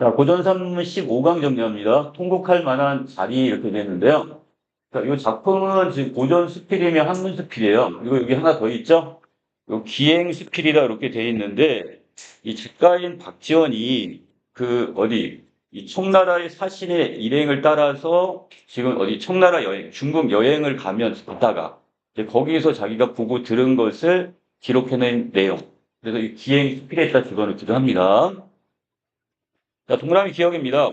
자, 고전산문 15강 정리합니다. 통곡할 만한 자리 이렇게 되는데요. 자, 이 작품은 지금 고전 수필이며 한문 수필이에요. 그리고 여기 하나 더 있죠? 요 기행 수필이다 이렇게 돼 있는데 이 작가인 박지원이 그 어디 이 청나라의 사신의 일행을 따라서 지금 어디 청나라 여행, 중국 여행을 가면서 갔다가 거기에서 자기가 보고 들은 것을 기록해낸 내용. 그래서 이 기행 수필에다 집어넣기도 합니다. 자, 동그라미 기억입니다.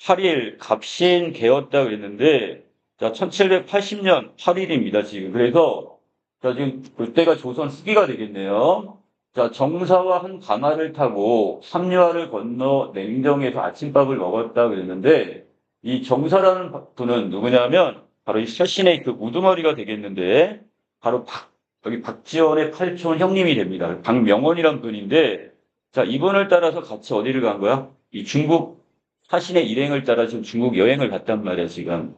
8일 갑신 개었다 그랬는데, 자, 1780년 8일입니다, 지금. 그래서, 자, 지금 그때가 조선 후기가 되겠네요. 자, 정사와 한 가마를 타고 삼류하를 건너 냉정에서 아침밥을 먹었다 그랬는데, 이 정사라는 분은 누구냐면, 바로 이 서신의 그 우두머리가 되겠는데, 바로 박, 여기 박지원의 팔촌 형님이 됩니다. 박명원이란 분인데, 자, 이분을 따라서 같이 어디를 간 거야? 이 중국 사신의 일행을 따라 지금 중국 여행을 갔단 말이야, 지금.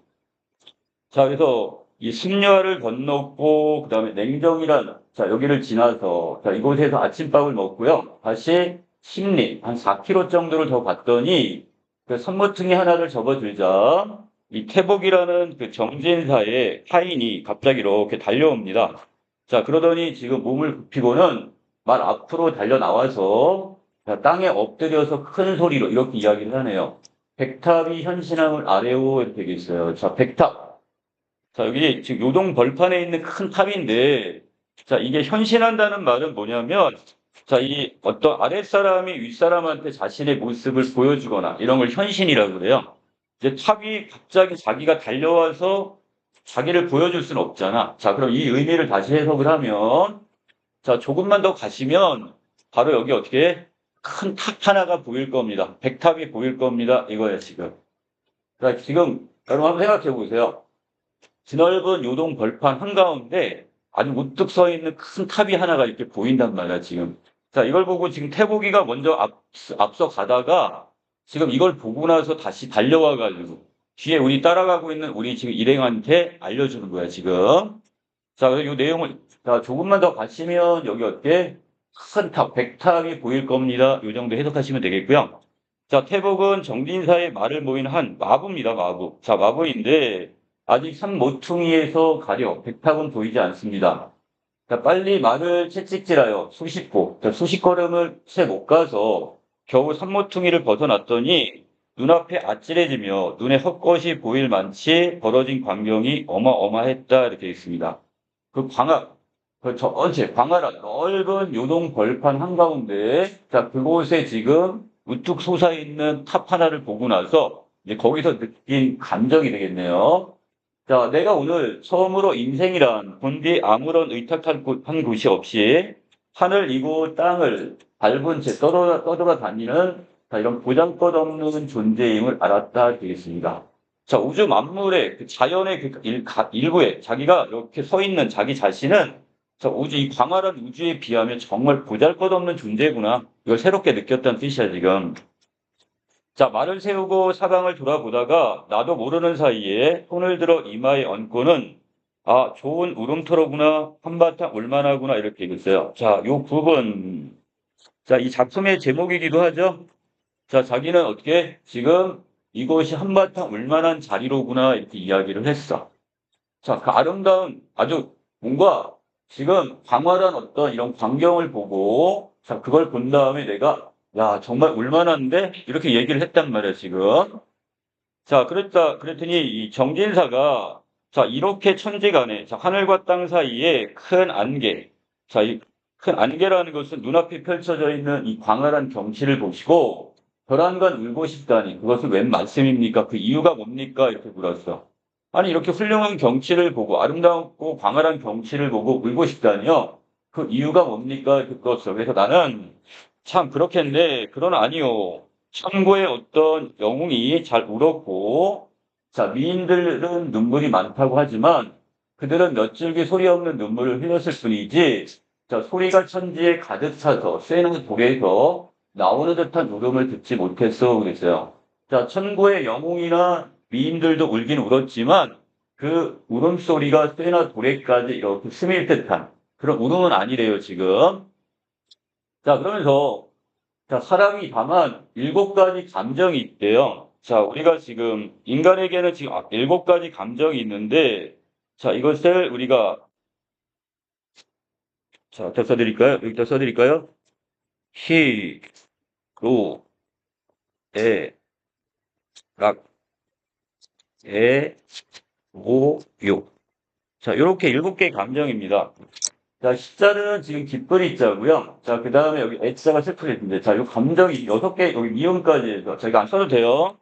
자, 그래서 이 승려를 건넜고, 그 다음에 냉정이란, 자, 여기를 지나서, 자, 이곳에서 아침밥을 먹고요. 다시 심리, 한 4km 정도를 더 갔더니, 그 선모퉁이 하나를 접어들자, 이 태복이라는 그 정진사의 하인이 갑자기 이렇게 달려옵니다. 자, 그러더니 지금 몸을 굽히고는 말 앞으로 달려 나와서 자, 땅에 엎드려서 큰 소리로 이렇게 이야기를 하네요. 백탑이 현신함을 아래오 이렇게 되어 있어요. 자, 백탑. 자, 여기 지금 요동 벌판에 있는 큰 탑인데, 자, 이게 현신한다는 말은 뭐냐면, 자, 이 어떤 아랫사람이 윗사람한테 자신의 모습을 보여주거나 이런 걸 현신이라고 그래요. 이제 탑이 갑자기 자기가 달려와서 자기를 보여줄 수는 없잖아. 자, 그럼 이 의미를 다시 해석을 하면, 자, 조금만 더 가시면, 바로 여기 어떻게 큰탑 하나가 보일 겁니다. 백탑이 보일 겁니다. 이거예요, 지금. 자, 지금 여러분 한번 생각해 보세요. 드넓은 요동 벌판 한가운데 아주 우뚝 서 있는 큰 탑이 하나가 이렇게 보인단 말이야, 지금. 자, 이걸 보고 지금 태복이가 먼저 앞, 앞서 가다가 지금 이걸 보고 나서 다시 달려와 가지고 뒤에 우리 따라가고 있는 우리 지금 일행한테 알려주는 거야, 지금. 자, 그래서 이 내용을, 자, 조금만 더 가시면 여기 어떻게 큰 탑, 백탑이 보일 겁니다. 이 정도 해석하시면 되겠고요. 자, 태복은 정진사의 말을 모인 한 마부입니다, 마부. 자, 마부인데, 아직 산모퉁이에서 가려 백탑은 보이지 않습니다. 자, 빨리 말을 채찍질하여 수십 보, 자, 수십 걸음을 채 못 가서 겨우 산모퉁이를 벗어났더니 눈앞에 아찔해지며 눈에 헛것이 보일 만치 벌어진 광경이 어마어마했다 이렇게 있습니다. 그 광학, 그 전체 광활한 넓은 요동 벌판 한가운데 자 그곳에 지금 우뚝 솟아 있는 탑 하나를 보고 나서 이제 거기서 느낀 감정이 되겠네요. 자, 내가 오늘 처음으로 인생이란 본디 아무런 의탁한 곳, 한 곳이 없이 하늘 이고 땅을 밟은 채 떠돌아, 떠돌아 다니는 자, 이런 보장것 없는 존재임을 알았다 되겠습니다. 자, 우주 만물의 그 자연의 그 일, 가- 일부에 자기가 이렇게 서 있는 자기 자신은 자, 우주, 이 광활한 우주에 비하면 정말 보잘 것 없는 존재구나. 이걸 새롭게 느꼈다는 뜻이야, 지금. 자, 말을 세우고 사방을 돌아보다가 나도 모르는 사이에 손을 들어 이마에 얹고는 아, 좋은 울음터로구나. 한바탕 울만하구나. 이렇게 읽었어요. 자, 요 부분. 자, 이 작품의 제목이기도 하죠. 자, 자기는 어떻게 지금 이곳이 한바탕 울만한 자리로구나. 이렇게 이야기를 했어. 자, 그 아름다운 아주 뭔가 지금 광활한 어떤 이런 광경을 보고 자, 그걸 본 다음에 내가 야, 정말 울만한데? 이렇게 얘기를 했단 말이야, 지금. 자, 그랬다, 그랬더니 이 정진사가 자, 이렇게 천지간에 자, 하늘과 땅 사이에 큰 안개. 자, 이 큰 안개라는 것은 눈앞에 펼쳐져 있는 이 광활한 경치를 보시고 벼랑간 울고 싶다니 그것은 웬 말씀입니까? 그 이유가 뭡니까? 이렇게 물었어. 아니, 이렇게 훌륭한 경치를 보고 아름답고 광활한 경치를 보고 울고 싶다니요? 그 이유가 뭡니까? 물었어. 그래서 나는 참 그렇겠네. 그러나 아니요. 천고의 어떤 영웅이 잘 울었고, 자, 미인들은 눈물이 많다고 하지만, 그들은 몇 줄기 소리 없는 눈물을 흘렸을 뿐이지, 자, 소리가 천지에 가득 차서, 쇠는 돌에서 나오는 듯한 울음을 듣지 못했어. 그랬어요. 자, 천고의 영웅이나 미인들도 울긴 울었지만, 그 울음소리가 쇠나 돌에까지 이렇게 스밀 듯한 그런 울음은 아니래요, 지금. 자, 그러면서 자, 사람이 다만 일곱 가지 감정이 있대요. 자, 우리가 지금 인간에게는 지금 아, 일곱 가지 감정이 있는데, 자, 이것을 우리가 자, 어디다 써드릴까요? 여기다 써드릴까요? 히, 로, 에, 락, 에, 오, 요. 자, 이렇게 일곱 개의 감정입니다. 자, 십자는 지금 기쁘리 자고요. 자, 그 다음에 여기 애자가 슬프리인데, 자, 이 감정이 여섯 개, 여기 미음까지 해서, 저희가 안 써도 돼요.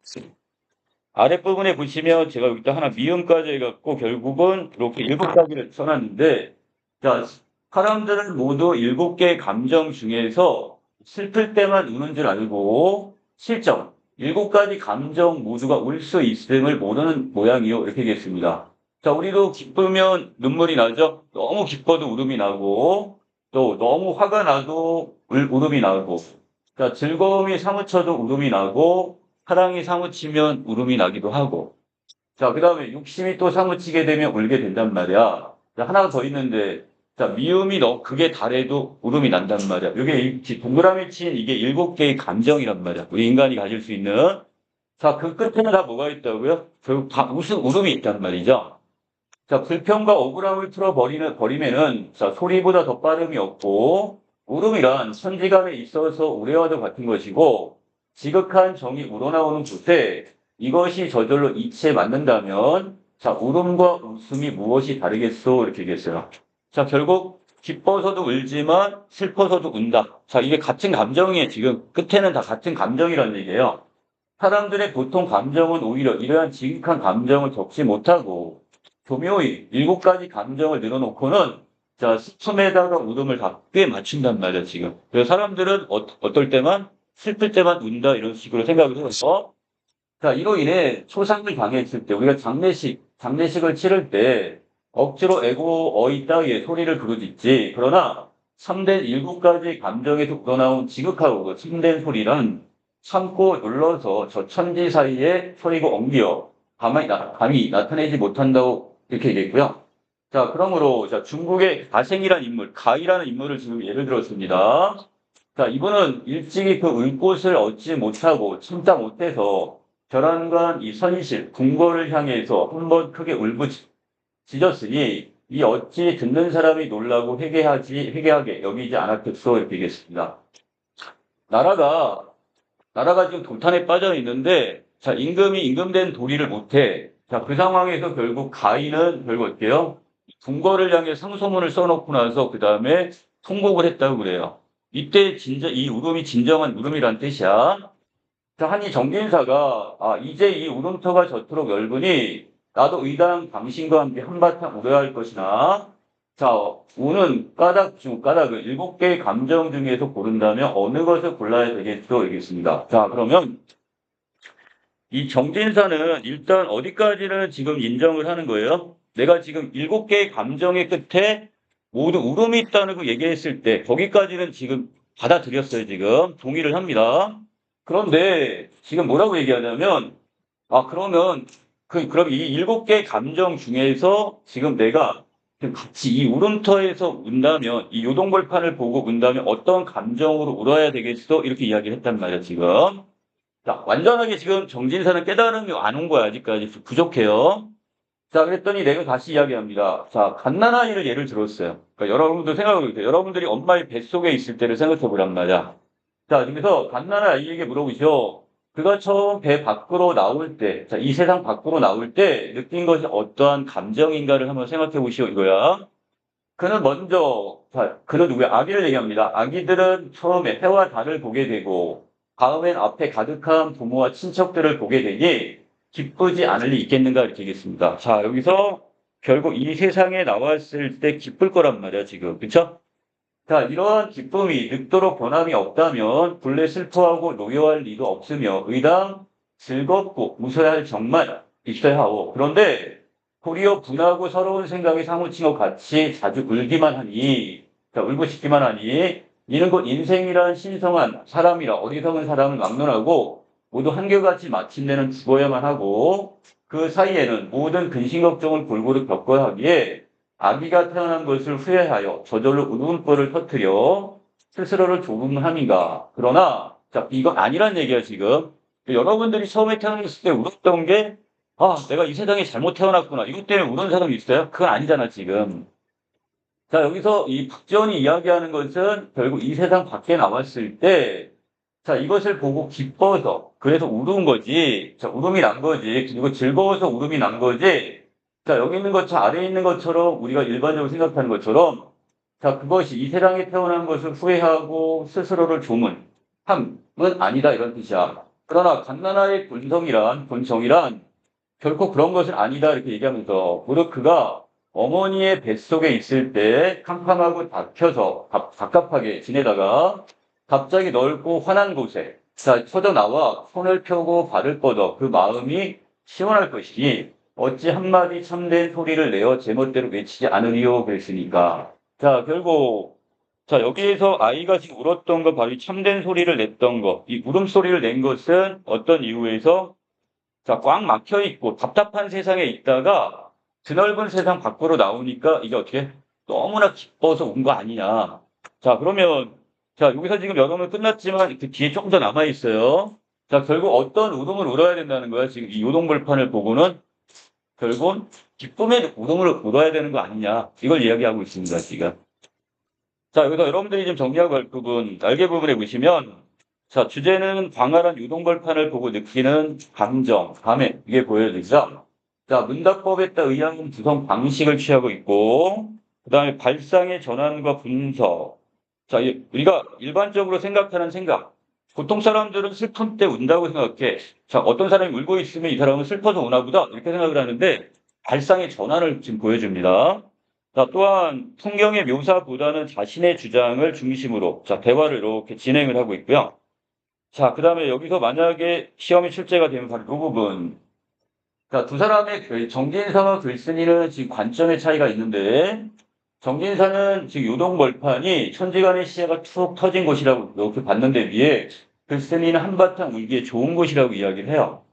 아랫부분에 보시면 제가 여기다 하나 미음까지 해갖고 결국은 이렇게 일곱 가지를 써놨는데, 자, 사람들은 모두 일곱 개의 감정 중에서 슬플 때만 우는 줄 알고, 실정, 일곱 가지 감정 모두가 울수 있음을 모르는 모양이요. 이렇게 되겠습니다. 자, 우리도 기쁘면 눈물이 나죠? 너무 기뻐도 울음이 나고, 또 너무 화가 나도 울, 울음이 나고, 자, 즐거움이 사무쳐도 울음이 나고, 사랑이 사무치면 울음이 나기도 하고, 자, 그 다음에 욕심이 또 사무치게 되면 울게 된단 말이야. 자, 하나 더 있는데, 자, 미움이 너 그게 달해도 울음이 난단 말이야. 이게 이- 동그라미 친 이게 일곱 개의 감정이란 말이야. 우리 인간이 가질 수 있는. 자, 그 끝에는 다 뭐가 있다고요? 결국 다 웃음, 울음이 있단 말이죠. 자, 불평과 억울함을 풀어버리는, 버리면은, 자, 소리보다 더 빠름이 없고, 울음이란 천지감에 있어서 우레와도 같은 것이고, 지극한 정이 우러나오는 곳에 이것이 저절로 이치에 맞는다면, 자, 울음과 웃음이 무엇이 다르겠소? 이렇게 얘기했어요. 자, 결국, 기뻐서도 울지만, 슬퍼서도 운다. 자, 이게 같은 감정이에요. 지금, 끝에는 다 같은 감정이라는 얘기예요. 사람들의 보통 감정은 오히려 이러한 지극한 감정을 적지 못하고, 교묘히 일곱 가지 감정을 늘어놓고는 자 슬픔에다가 울음을 다 꽤 맞춘단 말이야 지금. 그래서 사람들은 어, 어떨 때만 슬플 때만 운다 이런 식으로 생각을 해서 자 이로 인해 초상을 당했을 때 우리가 장례식 장례식을 치를 때 억지로 애고 어이 따위에 소리를 부르짖지 그러나 참된 일곱 가지 감정에서 우러나온 지극하고 그 참된 소리란 참고 눌러서 저 천지 사이에 소리고 엉겨 감히, 나, 감히 나타내지 못한다고 이렇게 얘기했고요. 자, 그러므로, 자, 중국의 가생이라는 인물, 가이라는 인물을 지금 예를 들었습니다. 자, 이분은 일찍이 그 울곳을 얻지 못하고 참다 못해서 결함과 이 선실, 궁궐을 향해서 한 번 크게 울부짖 었으니 이 어찌 듣는 사람이 놀라고 회개하지, 회개하게 여기지 않았겠소? 이렇게 얘기했습니다. 나라가, 나라가 지금 동탄에 빠져 있는데, 자, 임금이 임금된 도리를 못해. 자, 그 상황에서 결국 가인은 결국 어때요? 궁궐을 향해 상소문을 써놓고 나서 그 다음에 통곡을 했다고 그래요. 이때 진짜 이 울음이 진정한 울음이란 뜻이야. 자, 한이 정진사가 아, 이제 이 울음터가 저토록 넓으니 나도 의당 당신과 함께 한바탕 울어야 할 것이나 자, 우는 까닭 중 까닭을 일곱 개의 감정 중에서 고른다면 어느 것을 골라야 되겠소? 이겠습니다. 자, 그러면 이 정진사는 일단 어디까지는 지금 인정을 하는 거예요? 내가 지금 일곱 개의 감정의 끝에 모두 울음이 있다는 거 얘기했을 때 거기까지는 지금 받아들였어요, 지금. 동의를 합니다. 그런데 지금 뭐라고 얘기하냐면 아, 그러면 그, 그럼 이 일곱 개의 감정 중에서 지금 내가 같이 이 울음터에서 운다면 이 요동벌판을 보고 운다면 어떤 감정으로 울어야 되겠어? 이렇게 이야기를 했단 말이야, 지금. 자, 완전하게 지금 정진사는 깨달음이 안 온 거야, 아직까지. 부족해요. 자, 그랬더니 내가 다시 이야기합니다. 자, 갓난아이를 예를 들었어요. 그러니까 여러분도 생각해 보세요. 여러분들이 엄마의 뱃속에 있을 때를 생각해 보란 말이야. 자, 그래서 갓난아이에게 물어보시오. 그가 처음 배 밖으로 나올 때, 자, 이 세상 밖으로 나올 때 느낀 것이 어떠한 감정인가를 한번 생각해 보시오, 이거야. 그는 먼저, 자, 그는 누구야? 아기를 얘기합니다. 아기들은 처음에 해와 달을 보게 되고, 다음엔 앞에 가득한 부모와 친척들을 보게 되니, 기쁘지 않을 리 있겠는가 이렇게 얘기했습니다. 자, 여기서 결국 이 세상에 나왔을 때 기쁠 거란 말이야, 지금. 그쵸? 자, 이러한 기쁨이 늙도록 변함이 없다면 본래 슬퍼하고 노여할 리도 없으며 의당 즐겁고 웃어야 할 정말 있어야 하오. 그런데 도리어 분하고 서러운 생각이 사무친 것 같이 자주 울기만 하니, 자, 울고 싶기만 하니, 이는 곧 인생이란 신성한 사람이라 어리석은 사람을 막론하고 모두 한결같이 마침내는 죽어야만 하고 그 사이에는 모든 근심 걱정을 골고루 겪어야 하기에 아기가 태어난 것을 후회하여 저절로 울음보를 터뜨려 스스로를 조금함인가. 그러나 자, 이건 아니란 얘기야, 지금. 여러분들이 처음에 태어났을 때 울었던 게, 아, 내가 이 세상에 잘못 태어났구나. 이것 때문에 우는 사람이 있어요? 그건 아니잖아, 지금. 자, 여기서 이 박지원이 이야기하는 것은 결국 이 세상 밖에 나왔을 때, 자, 이것을 보고 기뻐서, 그래서 울은 거지. 자, 울음이 난 거지. 그리고 즐거워서 울음이 난 거지. 자, 여기 있는 것처럼, 아래에 있는 것처럼, 우리가 일반적으로 생각하는 것처럼, 자, 그것이 이 세상에 태어난 것을 후회하고 스스로를 조문, 함은 아니다, 이런 뜻이야. 그러나, 갓나나의 본성이란, 본성이란, 결코 그런 것은 아니다, 이렇게 얘기하면서, 무릇 그가 어머니의 뱃속에 있을 때 캄캄하고 닫혀서 갑- 갑갑하게 지내다가 갑자기 넓고 환한 곳에 자, 터져 나와 손을 펴고 발을 뻗어 그 마음이 시원할 것이니 어찌 한마디 참된 소리를 내어 제멋대로 외치지 않으리요 그랬으니까 자 결국 자 여기에서 아이가 지금 울었던 거 바로 이 참된 소리를 냈던 거 이 울음소리를 낸 것은 어떤 이유에서 자꽉 막혀 있고 답답한 세상에 있다가 드넓은 세상 밖으로 나오니까 이게 어떻게 너무나 기뻐서 운거 아니냐 자 그러면 자, 여기서 지금 여름은 끝났지만 그 뒤에 조금 더 남아 있어요. 자, 결국 어떤 우동을 울어야 된다는 거야. 지금 이 요동벌판을 보고는 결국은 기쁨의 우동을 울어야 되는 거 아니냐. 이걸 이야기하고 있습니다, 지금. 자, 여기서 여러분들이 지금 정리하고 갈 부분, 날개 부분에 보시면 자, 주제는 광활한 유동벌판을 보고 느끼는 감정, 감회, 이게 보여지죠. 자, 문답법에 따라 의한 구성 방식을 취하고 있고, 그 다음에 발상의 전환과 분석, 자, 이- 우리가 일반적으로 생각하는 생각. 보통 사람들은 슬픔 때 운다고 생각해. 자, 어떤 사람이 울고 있으면 이 사람은 슬퍼서 우나 보다. 이렇게 생각을 하는데, 발상의 전환을 지금 보여줍니다. 자, 또한 풍경의 묘사보다는 자신의 주장을 중심으로, 자, 대화를 이렇게 진행을 하고 있고요. 자, 그 다음에 여기서 만약에 시험이 출제가 되면 바로 이 부분. 자, 두 사람의 그 정진사와 글쓴이는 지금 관점의 차이가 있는데, 정진사는 지금 요동 벌판이 천지간의 시야가 툭 터진 곳이라고 이렇게 봤는데 위에 글쓴이는 한바탕 울기에 좋은 곳이라고 이야기를 해요.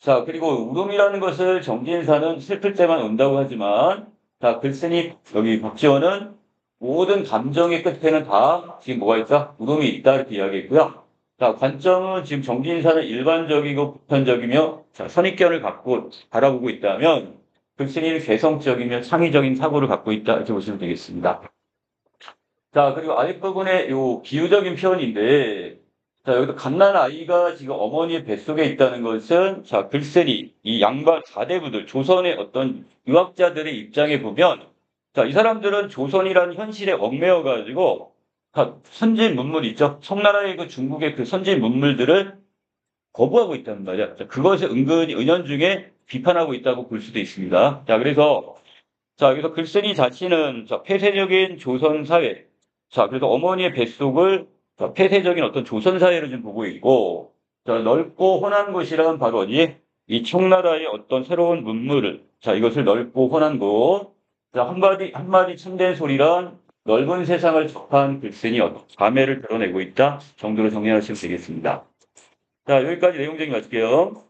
자, 그리고 울음이라는 것을 정진사는 슬플 때만 운다고 하지만, 자, 글쓴이, 여기 박지원은 모든 감정의 끝에는 다 지금 뭐가 있다? 울음이 있다. 이렇게 이야기했고요. 자, 관점은 지금 정진사는 일반적이고 보편적이며, 자, 선입견을 갖고 바라보고 있다면, 글쓴이는 개성적이며 창의적인 사고를 갖고 있다. 이렇게 보시면 되겠습니다. 자, 그리고 아랫 부분에 요 비유적인 표현인데, 자, 여기서 갓난 아이가 지금 어머니의 뱃속에 있다는 것은, 자, 글쓴이, 이 양반 사대부들, 조선의 어떤 유학자들의 입장에 보면, 자, 이 사람들은 조선이라는 현실에 얽매여 가지고, 자, 선진 문물 있죠? 청나라의 그 중국의 그 선진 문물들을 거부하고 있다는 말이야. 자, 그것을 은근히 은연중에 비판하고 있다고 볼 수도 있습니다. 자, 그래서, 자, 여기서 글쓴이 자신은, 자, 폐쇄적인 조선 사회, 자, 그래서 어머니의 뱃속을 자, 폐쇄적인 어떤 조선 사회로 지금 보고 있고, 자, 넓고 혼한 바로 어디? 이 청나라의 어떤 새로운 문물을, 자, 이것을 넓고 혼한 곳, 자, 한마디, 한마디 참된 소리란 넓은 세상을 접한 글쓴이 어떤 감회를 드러내고 있다 정도로 정리하시면 되겠습니다. 자, 여기까지 내용 정리 마칠게요.